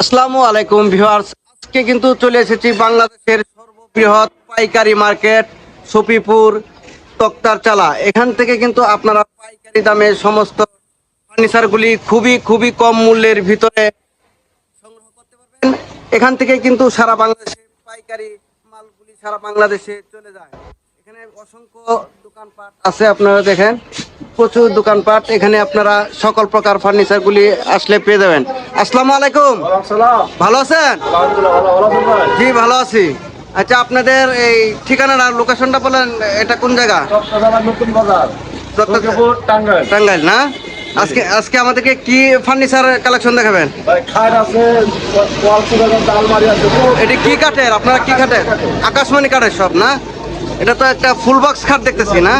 আসসালামু আলাইকুম ভিউয়ার্স। আজকে কিন্তু চলে এসেছি বাংলাদেশের সর্ববৃহৎ পাইকারি মার্কেট, সফিপুর তক্তার চালা এখান থেকে কিন্তু আপনারা পাইকারি দামে সমস্ত ফার্নিচারগুলি খুবই খুবই কম মূল্যের ভিতরে সংগ্রহ করতে পারবেন। এখান থেকে কিন্তু সারা বাংলাদেশে পাইকারি মালগুলি সারা বাংলাদেশে চলে যায়। এখানে অসংখ্য দোকানপাট আছে আপনারা দেখেন। প্রচুর দোকানপাট এখানে আপনারা সকল প্রকার ফার্নিচারগুলি আসলে পেয়ে যাবেন। আসসালামু আলাইকুম। ভালো আছেন? জি ভালো আছি। আচ্ছা আপনাদের এই ঠিকানাটা লোকেশনটা বলেন এটা কোন জায়গা? টাঙ্গাইল। না? আজকে আজকে আমাদেরকে কি ফার্নিচার কালেকশন দেখাবেন? এটি কি কাঠের? আপনারা কি কাঠের। আকাশমণি কাঠের সব না? এটা তো একটা ফুল বক্স খাট দেখতেছি না?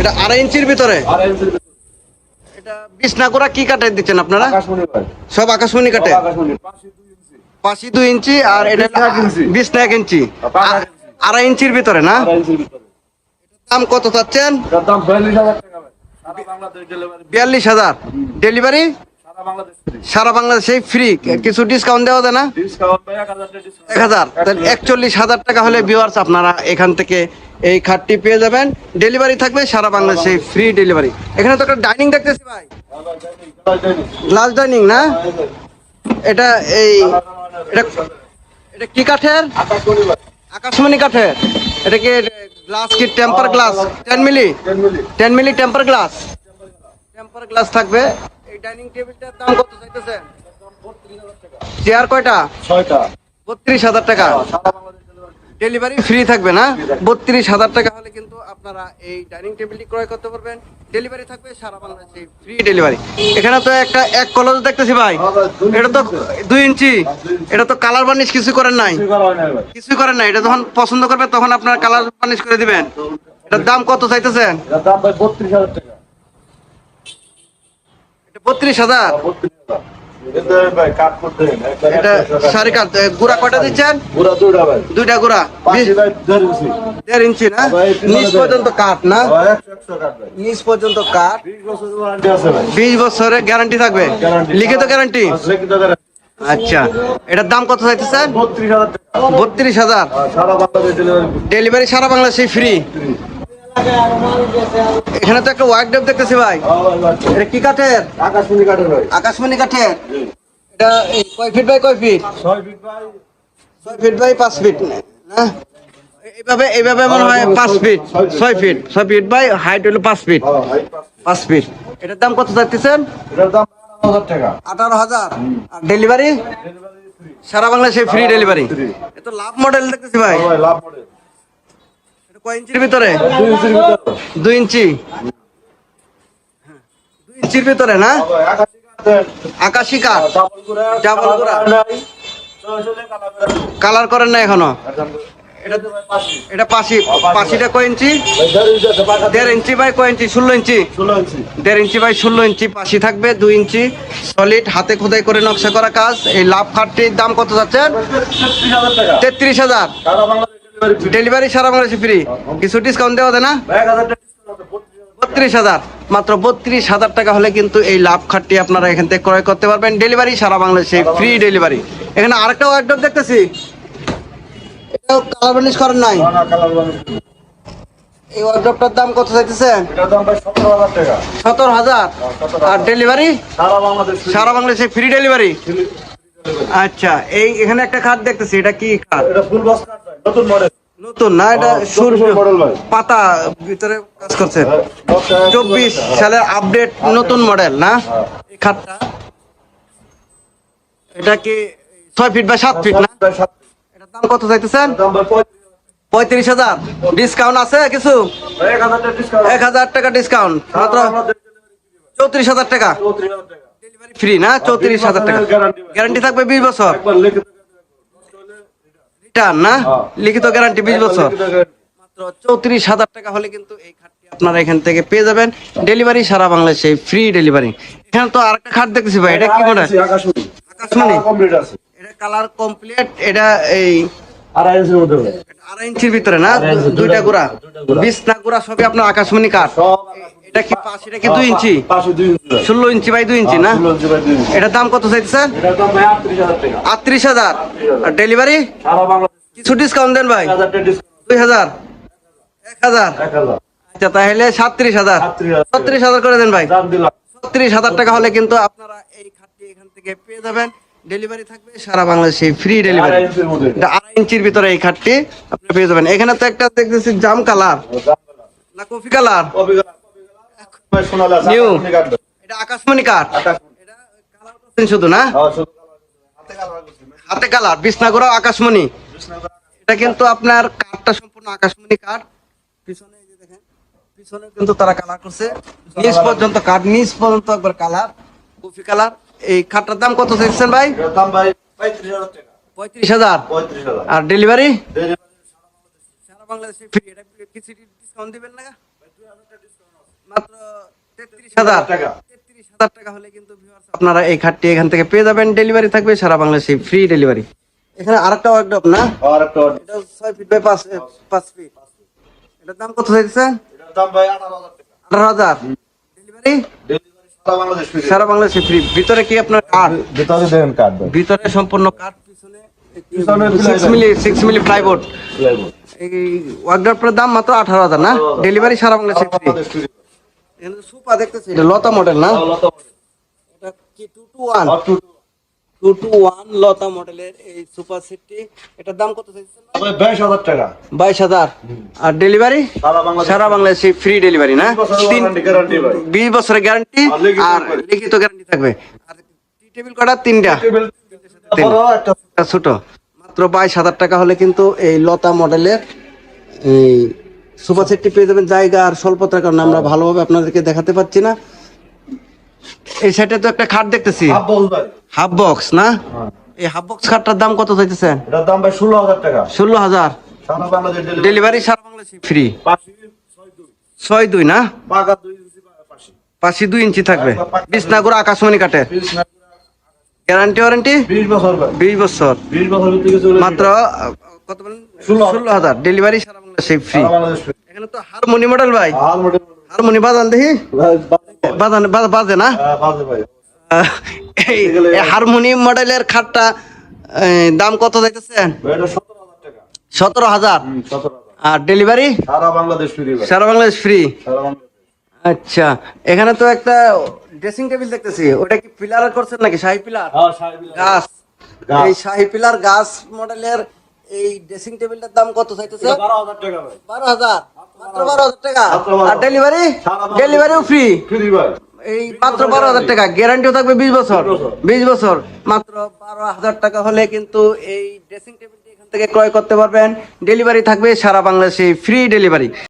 এটা আড়াই ইঞ্চির ভিতরে? এটা বিছনাগুড়া কি কাঠের দিচ্ছেন আপনারা? সব আকাশমণি কাঠে পাঁচি দুই ইঞ্চি আর এটা বিছনা এক ইঞ্চি। আড়াই ইঞ্চির ভিতরে না? দাম কত চাচ্ছেন? বিয়াল্লিশ হাজার ডেলিভারি? সারা বাংলাদেশে ফ্রি কিছু ডিসকাউন্ট দেওয়া যায় না? এক হাজার তাহলে একচল্লিশ হাজার টাকা হলে ভিউয়ার্স আপনারা এখান থেকে এই খাটটি পেয়ে যাবেন। ডেলিভারি থাকবে সারা বাংলাদেশে ফ্রি ডেলিভারি এখানে তো একটা ডাইনিং দেখতেছি ভাই। গ্লাস ডাইনিং না? এটা এই এটা এটা কি কাঠের? আকাশমণি কাঠের। এটা কি গ্লাস কি temper glass ten milli ten milli temper glass temper glass থাকবে। এই ডাইনিং টেবিলটার দাম কত চাইতেছেন? চেয়ার কয়টা? বত্রিশ হাজার টাকা। ডেলিভারি ফ্রি থাকবে না? বত্রিশ হাজার টাকা হলে কিন্তু আপনারা এই ডাইনিং টেবিলটি ক্রয় করতে পারবেন। ডেলিভারি থাকবে সারা বাংলাদেশে ফ্রি ডেলিভারি এখানে তো একটা এক কলজ দেখতেছি ভাই। এটা তো দুই ইঞ্চি। এটা তো কালার বার্নিশ কিছু করেন নাই। কিছুই করেন নাই। এটা যখন পছন্দ করবে তখন আপনার কালার বার্নিশ করে দিবেন। এটার দাম কত চাইতেছেন? বত্রিশ হাজার এটা সাড়ে কাঠ গুড়া কয়টা দিচ্ছেন? দুইটা গুড়া। দেড় ইঞ্চি। না? নিচ পর্যন্ত কাঠ না? নিচ পর্যন্ত কাঠ? বিশ বছরের গ্যারান্টি থাকবে? লিখিত গ্যারান্টি আচ্ছা। এটার দাম কত চাইতেছেন? বত্রিশ হাজার ডেলিভারি সারা বাংলাদেশে ফ্রি এখানে তো একটা ওয়াইড দেখতেছি ভাই। এটা কি কাঠের? আকাশমণি কাঠের আকাশমণি কাঠের? এটা কয় ফিট বাই কয় ফিট ছয় ফিট ভাই ছয় ফিট বাই পাঁচ ফিট না? এইভাবে এইভাবে মনে হয় পাঁচ ফিট ছয় ফিট ছয় ফিট বাই হাইট হলো পাঁচ ফিট পাঁচ ফিট এটার দাম কত চাইতেছেন? এটার দাম আঠারো হাজার আর ডেলিভারি সারা বাংলাদেশে ফ্রি ডেলিভারি এত লাভ মডেল দেখতেছি ভাই। ভাই লাভ মডেল কয় ইঞ্চির ভিতরে? দুই ইঞ্চি হ্যাঁ, দুই ইঞ্চির ভিতরে না? আকাশি কাঠ ডাবল কালার করেন না এখনও? এটা পাশি পাশিটা কয় ইঞ্চি? দেড় ইঞ্চি বাই কয় ইঞ্চি? ষোলো ইঞ্চি। দেড় ইঞ্চি বাই ষোলো ইঞ্চি পাশি থাকবে দুই ইঞ্চি। সলিড হাতে খোদাই করে নকশা করা কাজ। এই লাভ খাটটির দাম কত যাচ্ছেন? তেত্রিশ হাজার ডেলিভারি সারা বাংলাদেশে ফ্রি। কিছু ডিসকাউন্ট দেওয়া যায় না? বত্রিশ হাজার। মাত্র বত্রিশ হাজার টাকা হলে কিন্তু এই লাভ খাটটি আপনারা এখান থেকে ক্রয় করতে পারবেন। ডেলিভারি সারা বাংলাদেশে ফ্রি ডেলিভারি। এখানে আরেকটা ওয়ার্ডরোব দেখতেছি। এটাও কালার বার্নিশ নাই। এই ওয়ার্ডরোবটার দাম কত চাইতেছেন এটার সতেরো হাজার হাজার? আর ডেলিভারি সারা বাংলাদেশ ফ্রি ডেলিভারি আচ্ছা এই এখানে একটা খাট দেখতেছি। এটা কি খাট? ফুল বক্স নতুন মডেল নতুন না এটা হ্যাঁ। পাতা ভিতরে কাজ করছে। চব্বিশ সালের আপডেট নতুন মডেল না? এই খাটটা। এটা কি ছয় ফিট বা সাত ফিট না? এটার দাম কত চাইতেছেন? পঁয়ত্রিশ হাজার। ডিসকাউন্ট আছে কিছু? এক হাজার টাকা ডিসকাউন্ট মাত্র। চৌত্রিশ হাজার টাকা। ডেলিভারি ফ্রি না? চৌত্রিশ হাজার টাকা। গ্যারান্টি থাকবে বিশ বছর। রিটার্ন না? হ্যাঁ। লিখিত গ্যারান্টি বিশ বছর। মাত্র চৌত্রিশ হাজার টাকা হলে কিন্তু এই খাটটি আপনারা এখান থেকে পেয়ে যাবেন। ডেলিভারি সারা বাংলাদেশে ফ্রি ডেলিভারি এখানে তো আরেকটা খাট দেখতেছি ভাই এটা কি আকাশমণি। এটা কালার কমপ্লিট এটা এই আড়াই ইঞ্চির মধ্যে আড়াই ইঞ্চির ভিতরে না? দুইটা গুড়া। বিছনা গুড়া সবই আপনার আকাশমণি কাঠ। এটা কি পাঁচ এটা কি দুই ইঞ্চি? পাশে দুই ইঞ্চি। ইঞ্চি বাই ইঞ্চি না? হ্যাঁ, ইঞ্চি বাই ইঞ্চি। এটার দাম কত এটার দাম ভাই টাকা। আর ডেলিভারি? সারা বাংলাদেশ। কিছু ডিসকাউন্ট দেন ভাই। আচ্ছা তাহলে করে দেন ভাই। ছত্রিশ হাজার টাকা হলে কিন্তু আপনারা এই খাটটি এখান থেকে পেয়ে যাবেন। ডেলিভারি থাকবে সারা বাংলাদেশে ফ্রি ডেলিভারি আড়াই ইঞ্চির ভিতরে এই খাটটি আপনি পেয়ে যাবেন। এখানে তো একটা দেখতেছি জাম কালার। না কফি কালার। এটা আকাশমণি কাঠ শুধু না? হ্যাঁ, শুধু কালার আছে। হাতে কালার করছি। হাতে কালার বিছনাগুড়া আকাশমণি। এটা কিন্তু আপনার কাঠটা সম্পূর্ণ আকাশমণি কাঠ। পিছনে এই যে দেখেন পিছনে কিন্তু তারা কালার করছে। নিচ পর্যন্ত কাঠ নিচ পর্যন্ত একবার কালার কফি কালার। এই খাটটার দাম কত চাইছেন ভাই? দাম ভাই পঁয়ত্রিশ হাজার টাকা। পঁয়ত্রিশ হাজার? আর ডেলিভারি? সারা বাংলাদেশে ফ্রি। এটা কিছু ডিসকাউন্ট দিবেন না মাত্র তেত্রিশ হাজার টাকা। তেত্রিশ হাজার টাকা হলে কিন্তু আপনারা এই খাটটি এখান থেকে পেয়ে যাবেন। ডেলিভারি থাকবে সারা বাংলাদেশে ফ্রি ডেলিভারি এখানে আরেকটা ওয়ার্কডপ না? আর একটা order। এটা ছয় ফিট বাই পাঁচ পাঁচ ফিট এটার দাম কত চাইছে এটার দাম ভাই। ডেলিভারি সারা বাংলাদেশ ফ্রি ভিতরে কি আপনার কাঠ ভিতরে সম্পূর্ণ কাঠ পিছনে পিছনে মিলি সিক্স মিলি প্লাইবোর্ড এই ওয়ার্কডপের দাম মাত্র আঠারো হাজার না? ডেলিভারি সারা বাংলাদেশে ফ্রি। এখানে সুপা দেখতেছি। এটা লতা মডেল না? এটা কি two two one? Two two. One লতা মডেলের এই সুপার সেটটি। এটার দাম কত বাইশ হাজার টাকা। বাইশ হাজার। আর ডেলিভারি সারা বাংলাদেশে। ফ্রি ডেলিভারি না? বছরের তিন। বিশ গ্যারান্টি আর লিখিত গ্যারান্টি থাকবে। আর টেবিল কটা? তিনটা। ছোট। মাত্র বাইশ হাজার টাকা হলে কিন্তু এই লতা মডেলের এই সুপার সেটটি পেয়ে যাবেন জায়গা আর স্বল্পতার কারণে আমরা ভালোভাবে আপনাদেরকে দেখাতে পাচ্ছি না। এই সাইডে তো একটা খাট দেখতেছি। হাফ বক্স না? হ্যাঁ। এই হাফ বক্স খাটটার দাম কত চাইতেছেন এটার দাম ভাই ষোলো হাজার টাকা। ষোলো হাজার। সারা বাংলাদেশ ডেলিভারি। সারা বাংলাদেশে ফ্রি। ছয় দুই ছয় দুই না? পাকা দুই ইঞ্চি পাশে। পাশে দুই ইঞ্চি থাকবে। বিছনাগুড়া আকাশমণি কাটে। Guarantee warranty? বিশ বছর ভাই। বিশ বছর। বিশ বছর থেকে চলে মাত্র কত বলেন? ষোলো। হাজার। ডেলিভারি সারা বাংলাদেশে ফ্রি। এখানে তো হারমোনি মডেল ভাই। আর হারমোনি বাজান দেখি? বাজান বাজে না? হ্যাঁ, হারমোনি মডেলের খাটটা দাম কত যাইতেছেন সতেরো হাজার আর ডেলিভারি সারা বাংলাদেশ ফ্রি সারা বাংলাদেশ ফ্রি আচ্ছা এখানে তো একটা ড্রেসিং টেবিল দেখতেছি। ওটা কি পিলার করছেন নাকি? শাহি পিলার হ্যাঁ গাছ। এই শাহি পিলার গাছ মডেলের এই ড্রেসিং টেবিলটার দাম কত চাইতেছে? বারো হাজার টাকা বারো হাজার? মাত্র বারো হাজার। টাকা? আর ডেলিভারি ডেলিভারিও ফ্রি ফ্রি ভাই। এই মাত্র বারো হাজার টাকা। গ্যারান্টিও থাকবে বিশ বছর। বছর। বিশ বছর। মাত্র বারো হাজার টাকা হলে কিন্তু এই ড্রেসিং টেবিলটি এখান থেকে ক্রয় করতে পারবেন। ডেলিভারি থাকবে সারা বাংলাদেশে ফ্রি ডেলিভারি